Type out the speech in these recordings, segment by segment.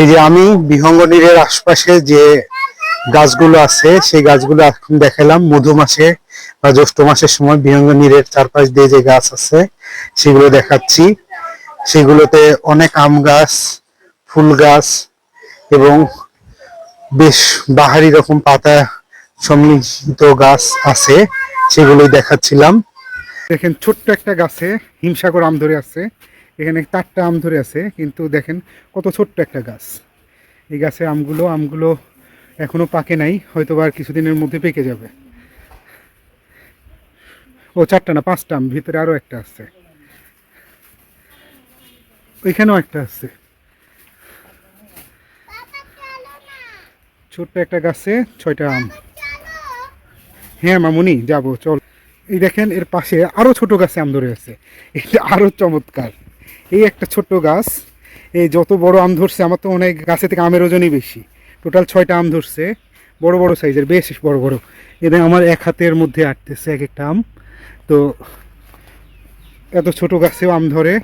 এই যে আমি বিহঙ্গনীরের আশপাশে যে গাছগুলো আছে, সেই গাছগুলো এখন দেখালাম মধু মাসে বা জ্যৈষ্ঠ মাসের সময় বিহঙ্গনীরের চারপাশ দিয়ে যে গাছ আছে, সেগুলো দেখাচ্ছি। সেগুলোতে অনেক আম গাছ, ফুল গাছ এবং বেশ বাহারি রকম পাতা সম্মিলিত গাছ আছে, সেগুলোই দেখাচ্ছিলাম। দেখেন, ছোট্ট একটা গাছে হিমসাগর আম ধরে আছে। এখানে চারটা আম ধরে আছে, কিন্তু দেখেন কত ছোট্ট একটা গাছ। এই গাছের আমগুলো আমগুলো এখনও পাকে নাই হয়তো আর কিছুদিনের মধ্যে পেকে যাবে। ও, চারটা না, পাঁচটা আম, ভিতরে আরও একটা আছে। ওইখানেও একটা আছে। ছোট্ট একটা গাছে ছয়টা আম। হ্যাঁ মামুনি, যাব, চল। এই দেখেন, এর পাশে আরও ছোট গাছে আম ধরে আছে। এটা আরও চমৎকার। এই একটা ছোট্ট গাছ। এই যত বড় আম ধরছে, আমার তো অনেক গাছে থেকে আমের ওজনই বেশি। টোটাল ছয়টা আম ধরছে। বড় বড় সাইজের বেশ বড় বড়। এদের আমার এক হাতের মধ্যে আটতেছে এক একটা আম। তো এত ছোট গাছেও আম ধরে।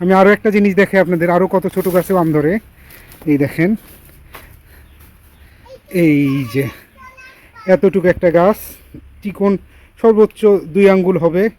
আমি আরও একটা জিনিস দেখে আপনাদের আরও কত ছোট গাছেও আম ধরে। এই দেখেন। এই যে, এতটুকু একটা গাছ। চিকন, সর্বোচ্চ দুই আঙ্গুল হবে।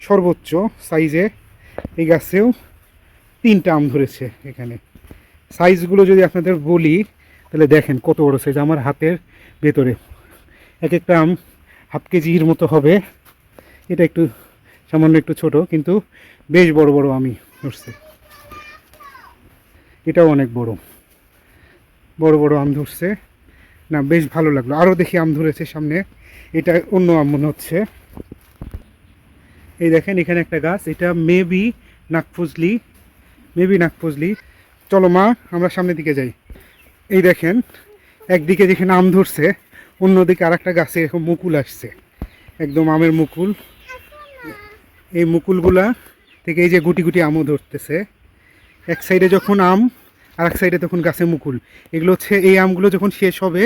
সর্বোচ্চ সাইজে এই গাছেও। তিনটা আম ধরেছে এখানে। সাইজগুলো যদি আপনাদের বলি, তাহলে দেখেন কত বড় সাইজ আমার হাতের ভেতরে। এক একটা আম হাফ কেজির মতো হবে। এটা একটু সামান্য একটু ছোট, কিন্তু বেশ বড় বড় আমি ধরছে। এটাও অনেক বড়। বড় বড় আম ধরছে। না, বেশ ভালো লাগল। আরও দেখি আম ধরেছে সামনে। এটা অন্য আম মনে হচ্ছে। এই দেখেন এখানে একটা গাছ, এটা মেবি নাকফুজলি মেবি নাকফুজলি চলো মা, আমরা সামনের দিকে যাই। এই দেখেন, একদিকে যেখানে আম ধরছে, অন্যদিকে আর একটা গাছে এরকম মুকুল আসছে। একদম আমের মুকুল। এই মুকুলগুলা থেকে এই যে গুটি গুটি আমও ধরতেছে। এক সাইডে যখন আম আর এক সাইডে তখন গাছে মুকুল। এগুলো হচ্ছে, এই আমগুলো যখন শেষ হবে,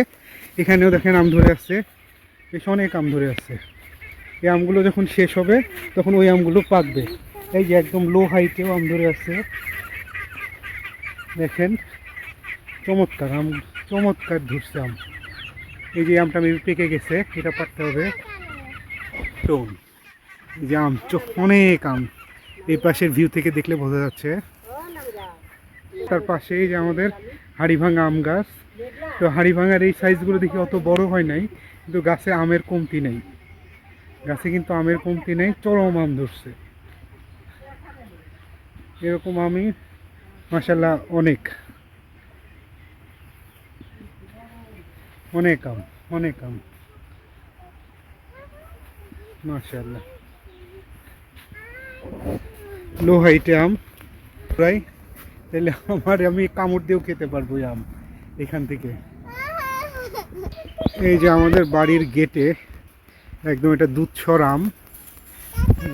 এখানেও দেখেন আম ধরে আসছে বেশ অনেক আম ধরে আসছে এই আমগুলো যখন শেষ হবে, তখন ওই আমগুলো পাকবে। এই যে একদম লো হাইটেও আম ধরে আছে। দেখেন, চমৎকার আম, চমৎকার ধরছে আম। এই যে আমটা আমি পেকে গেছে, এটা পাকতে হবে। তো এই যে আম অনেক আম। এই পাশের ভিউ থেকে দেখলে বোঝা যাচ্ছে। তার পাশেই যে আমাদের হাড়িভাঙা আম গাছ। তো হাড়িভাঙার এই সাইজগুলো দেখি অত বড় হয় নাই, কিন্তু গাছে আমের কমতি নেই। গাছে কিন্তু আমের কমতি নেই, চরম আম ধরছে। এরকম আমি মাসাল্লাহ অনেক। অনেক আম অনেক আম। মাশাল্লাহ লো হাইটে আম, প্রায়। তাহলে আমার, আমি কামড় দিয়েও খেতে পারব আম, এখান থেকে। এই যে আমাদের বাড়ির গেটে, একদম এটা দুধছর আম।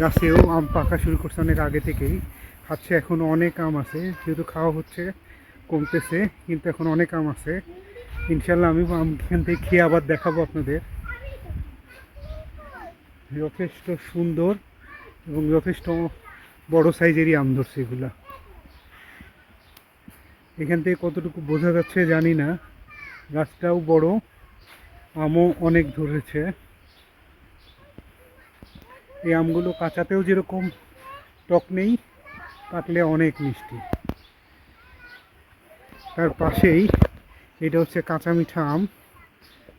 গাছেও আম পাকা শুরু করছে অনেক আগে থেকেই। খাচ্ছে এখন অনেক আম আছে, যেহেতু খাওয়া হচ্ছে, কমতেছে, কিন্তু এখন অনেক আম আছে। ইনশাল্লাহ আমি আম এখান থেকে খেয়ে আবার দেখাবো আপনাদের। যথেষ্ট সুন্দর এবং যথেষ্ট বড় সাইজেরই আম ধরছে এগুলা। এখান থেকে কতটুকু বোঝা যাচ্ছে জানি না। গাছটাও বড়, আমও অনেক ধরেছে। এই আমগুলো কাঁচাতেও যেরকম টক নেই পাকলে অনেক মিষ্টি। তার পাশেই এটা হচ্ছে কাঁচা মিঠা আম।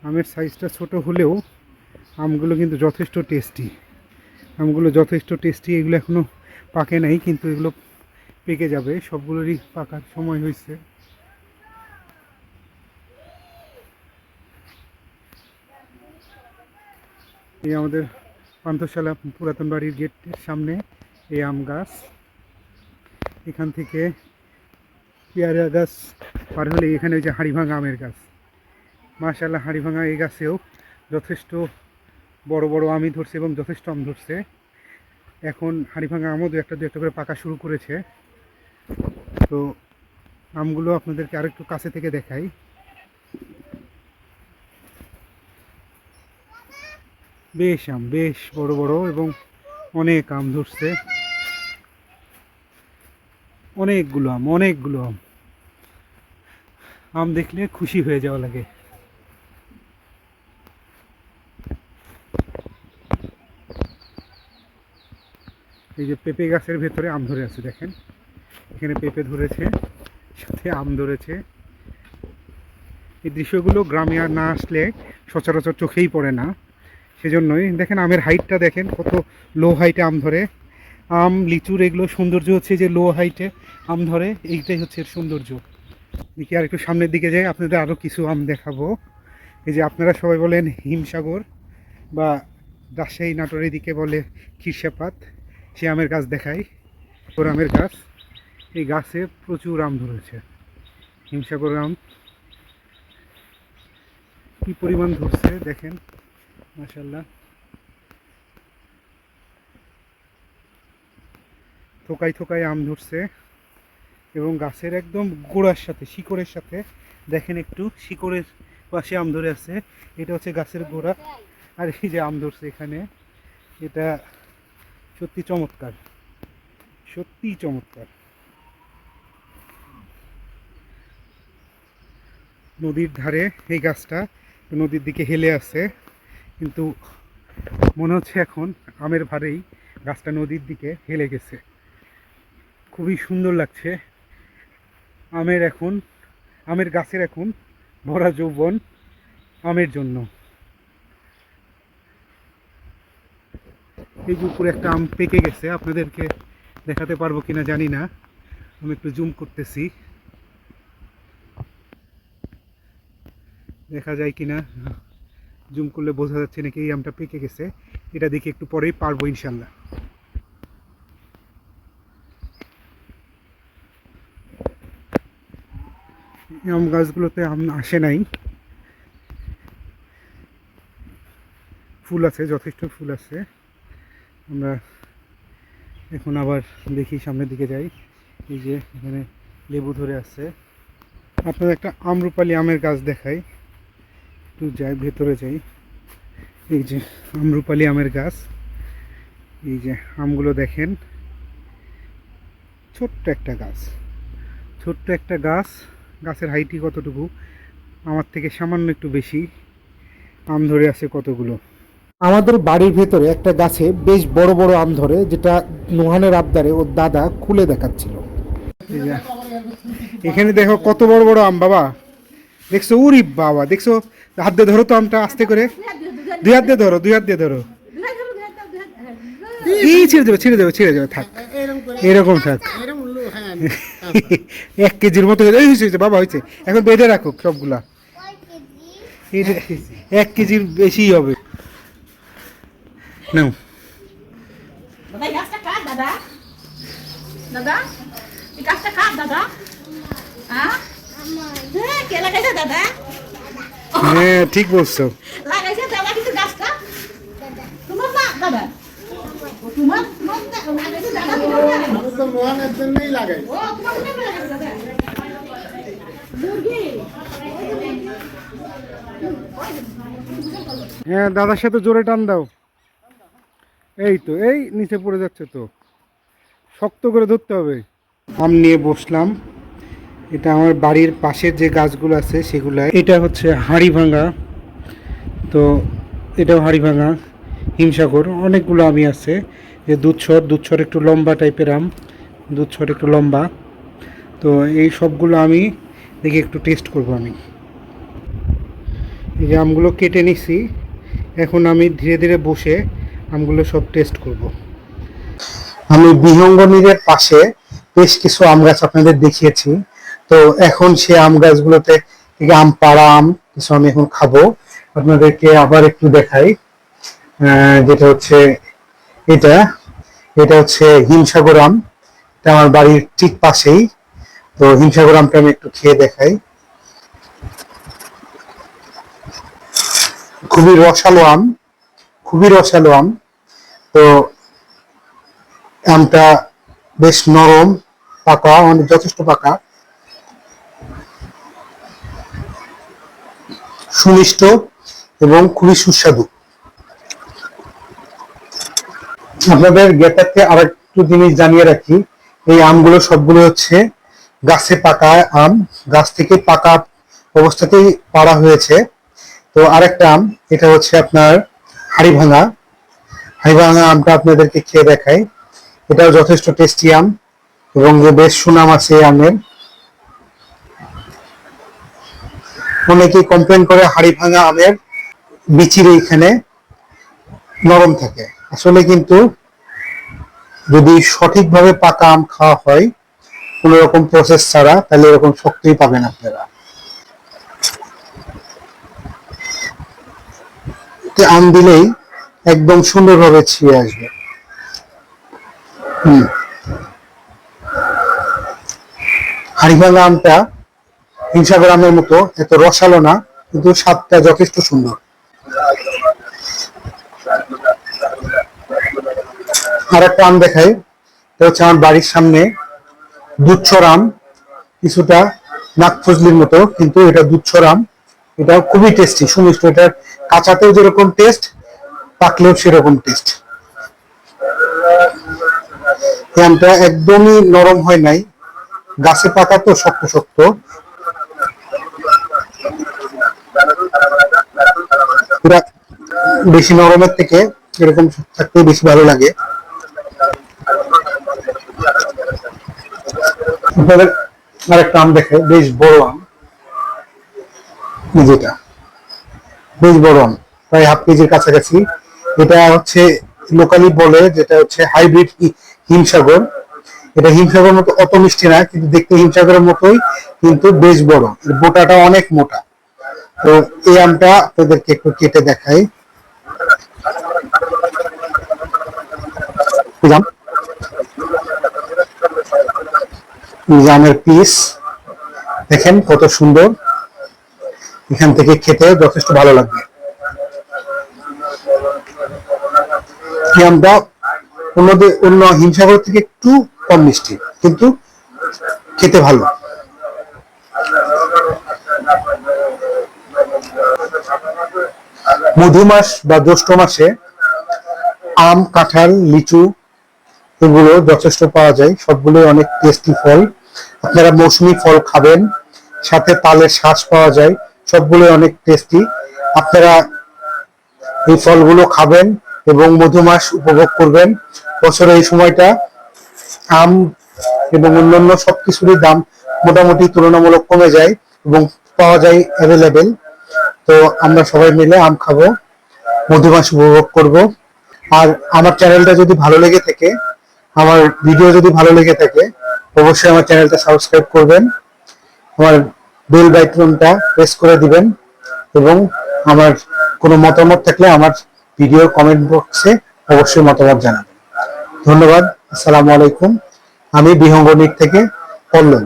আমের সাইজটা ছোট হলেও আমগুলো কিন্তু যথেষ্ট টেস্টি। আমগুলো যথেষ্ট টেস্টি, এগুলো এখনও পাকে নাই, কিন্তু এগুলো পেকে যাবে। সবগুলোরই পাকার সময় হয়েছে। এই আমাদের পান্থশালা পুরাতন বাড়ির গেটের সামনে এই আম গাছ। এখান থেকে পেয়ারা গাছ পার হলে এখানে ওই যে হাড়িভাঙা আমের গাছ। মাশাল্লাহ হাড়িভাঙা এই গাছেও যথেষ্ট বড় বড় আমই ধরছে এবং যথেষ্ট আম ধরছে। এখন হাড়িভাঙা আমও দু একটা দু একটা করে পাকা শুরু করেছে। তো আমগুলো আপনাদেরকে আরেকটু কাছে থেকে দেখাই। বেশ আম, বেশ বড় বড় এবং অনেক আম ধরছে। অনেকগুলো আম অনেকগুলো আম। আম দেখলে খুশি হয়ে যাওয়া লাগে। এই যে পেঁপে গাছের ভেতরে আম ধরে আছে, দেখেন। এখানে পেঁপে ধরেছে, সাথে আম ধরেছে। এই দৃশ্যগুলো গ্রামে আর না আসলে সচরাচর চোখেই পড়ে না। সেজন্যই দেখেন, আমের হাইটটা দেখেন, কত লো হাইটে আম ধরে। আম, লিচুর এগুলো সৌন্দর্য হচ্ছে যে লো হাইটে আম ধরে, এইটাই হচ্ছে এর সৌন্দর্য। দেখি আর একটু সামনের দিকে যাই, আপনাদের আরও কিছু আম দেখাবো। এই যে আপনারা সবাই বলেন হিমসাগর বা রাজশাহী নাটোরের দিকে বলে খিরসাপাত সে আমের গাছ দেখাই। ওর আমের গাছ, এই গাছে প্রচুর আম ধরেছে। হিমসাগর আম কি পরিমাণ ধরছে, দেখেন মাশাল্লাহ থোকাই থোকায় আম ধরছে এবং গাছের একদম গোড়ার সাথে, শিকড়ের সাথে। দেখেন একটু, শিকড়ের পাশে আম ধরে আছে। এটা হচ্ছে গাছের গোড়া। আর এই যে আম ধরছে এখানে, এটা সত্যি চমৎকার। সত্যি চমৎকার। নদীর ধারে এই গাছটা নদীর দিকে হেলে আছে, কিন্তু মনে হচ্ছে এখন আমের ভারেই গাছটা নদীর দিকে হেলে গেছে। খুবই সুন্দর লাগছে। আমের এখন, আমের গাছের এখন ভরা যৌবন আমের জন্য। এই যে উপরে একটা আম পেকে গেছে, আপনাদেরকে দেখাতে পারব কিনা জানি না। আমি একটু জুম করতেছি। দেখা যায় কিনা? জুম করলে বোঝা যাচ্ছে নাকি এই আমটা পেকে গেছে। এটা দেখে একটু পরেই পারব ইনশাল্লাহ এই আম গাছগুলোতে আম আসে নাই। ফুল আছে, যথেষ্ট ফুল আছে। আমরা এখন আবার দেখি, সামনের দিকে যাই। এই যে এখানে লেবু ধরে আছে। আপনাদের একটা আমরুপালি আমের গাছ দেখাই। একটু যাই, ভেতরে যাই। এই যে আমরুপালি আমের গাছ। এই যে আমগুলো দেখেন। ছোট্ট একটা গাছ। ছোট্ট একটা গাছ। গাছের হাইটই কতটুকু? আমার থেকে সামান্য একটু বেশি। আম ধরে আছে কতগুলো? আমাদের বাড়ির ভেতরে একটা গাছে বেশ বড় বড় আম ধরে, যেটা নোহানের আবদারে ওর দাদা খুলে দেখাচ্ছিল। এখানে দেখো কত বড় বড় আম, বাবা। দেখছ, উরি বাবা, দেখছ? হাত দিয়ে ধরো তো আমটা আস্তে করে। দুই হাত দিয়ে ধরো, দুই হাত দিয়ে ধরো। এই ছেড়ে দেবে ছেড়ে দেবে ছেড়ে দেবে, থাক। এরকম থাক। এক কেজির মতো হয়ে- এই হয়েছে বাবা হয়েছে। এখন বেঁধে রাখো সবগুলা। এক কেজির বেশি হবে। নাও। হ্যাঁ? হ্যাঁ, হ্যাঁ ঠিক বলছো। লাগাইছে দাদা কিন্তু গাছটা? তোমার না দাদা? হ্যাঁ দাদার সাথে জোরে টান দাও। এই তো, এই নিচে পড়ে যাচ্ছে তো। শক্ত করে ধরতে হবে। আম নিয়ে বসলাম। এটা আমার বাড়ির পাশের যে গাছগুলো আছে সেগুলো। এটা হচ্ছে হাড়ি ভাঙা। তো এটাও হাড়ি ভাঙা। হিমসাগর, অনেকগুলো আমি আছে। যে দুধসর দুধসর একটু লম্বা টাইপের আম দুধসর একটু লম্বা। তো এই সবগুলো আমি দেখি একটু টেস্ট করব আমি। এই যে আমগুলো কেটে নিছি, এখন আমি ধীরে ধীরে বসে আমগুলো সব টেস্ট করব। আমি বিহঙ্গনীরের পাশে বেশ কিছু আম গাছ আপনাদের দেখিয়েছি। তো এখন সে আম গাছগুলোতে আম পাড়া আম, কিছু আমি এখন খাব। আপনাদেরকে আবার একটু দেখাই। যেটা হচ্ছে এটা এটা হচ্ছে হিমসাগর আম। এটা আমার বাড়ির ঠিক পাশেই। তো হিমসাগর আমটা আমি একটু খেয়ে দেখাই। খুবই রসালো আম, খুবই রসালো আম। তো আমটা বেশ নরম, পাকা অনেক যথেষ্ট পাকা। সুমিষ্ট এবং খুবই সুস্বাদু। আপনাদের জ্ঞাতার্থে আর একটু জিনিস জানিয়ে রাখি। এই আমগুলো সবগুলো হচ্ছে গাছে পাকা আম। গাছ থেকে পাকা অবস্থাতেই পাড়া হয়েছে। তো আরেকটা আম, এটা হচ্ছে আপনার হাড়ি ভাঙা হাড়ি ভাঙা আমটা আপনাদেরকে খেয়ে দেখাই। এটাও যথেষ্ট টেস্টি আম এবং বেশ সুনাম আছে আমের। অনেকেই কমপ্লেন করে হাড়ি ভাঙা আমের বিচির এইখানে নরম থাকে। আসলে কিন্তু যদি সঠিকভাবে পাকা আম খাওয়া হয়, কোন রকম প্রসেস ছাড়া, তাহলে এরকম শক্তই পাবেন আপনারা। আম দিলেই একদম সুন্দরভাবে ছিঁড়ে আসবে। হুম। হাড়িভাঙা আমটা হিমসাগর আমের মতো এত রসালো না, কিন্তু স্বাদটা যথেষ্ট সুন্দর। আর একটা আম দেখাই। এটা হচ্ছে আমার বাড়ির সামনে দুধছর আম কিছুটা নাকফজলির মতো, কিন্তু এটা দুধছর আম এটা খুবই টেস্টি সুমিষ্ট। এটার কাঁচাতেও যেরকম টেস্ট পাকলেও সেরকম টেস্ট আমটা একদমই নরম হয় নাই। গাছে পাতা তো, শক্ত শক্ত। বেশি নরমের থেকে এরকম থাকতে বেশি ভালো লাগে। আপনাদের আরেকটা আম দেখে, বেশ বড় আম। যেটা বেশ বড় আম, প্রায় হাফ কেজির কাছাকাছি। এটা হচ্ছে লোকালি বলে যেটা হচ্ছে হাইব্রিড হিমসাগর। এটা হিমসাগর মতো অত মিষ্টি না, কিন্তু দেখতে হিমসাগরের মতোই, কিন্তু বেশ বড়। বোটাটা অনেক মোটা। তো এই আমটা আপনাদেরকে একটু কেটে দেখাই। আমের পিস দেখেন কত সুন্দর। এখান থেকে খেতে যথেষ্ট ভালো লাগবে। আমটা অন্যদের, অন্য হিমসাগর থেকে একটু কম মিষ্টি, কিন্তু খেতে ভালো। মধু মাস বা জ্যৈষ্ঠ মাসে আম, কাঁঠাল, লিচু এগুলো যথেষ্ট পাওয়া যায়। সবগুলো অনেক টেস্টি ফল। আপনারা মৌসুমী ফল খাবেন, সাথে তালের শ্বাস পাওয়া যায় সবগুলো অনেক টেস্টি আপনারা এই ফলগুলো খাবেন এবং মধুমাস উপভোগ করবেন। বছরের এই সময়টা আম এবং অন্যান্য সবকিছুরই দাম মোটামুটি তুলনামূলক কমে যায় এবং পাওয়া যায় অ্যাভেলেবেল তো আমরা সবাই মিলে আম খাব, মধুমাস উপভোগ করব। আর আমার চ্যানেলটা যদি ভালো লেগে থাকে আমার ভিডিও যদি ভালো লেগে থাকে, অবশ্যই আমার চ্যানেলটা সাবস্ক্রাইব করবেন, আমার বেল বাইকনটা প্রেস করে দিবেন, এবং আমার কোনো মতামত থাকলে আমার ভিডিও কমেন্ট বক্সে অবশ্যই মতামত জানাবেন। ধন্যবাদ, আসসালামু আলাইকুম। আমি বিহঙ্গনিক থেকে পল্লব।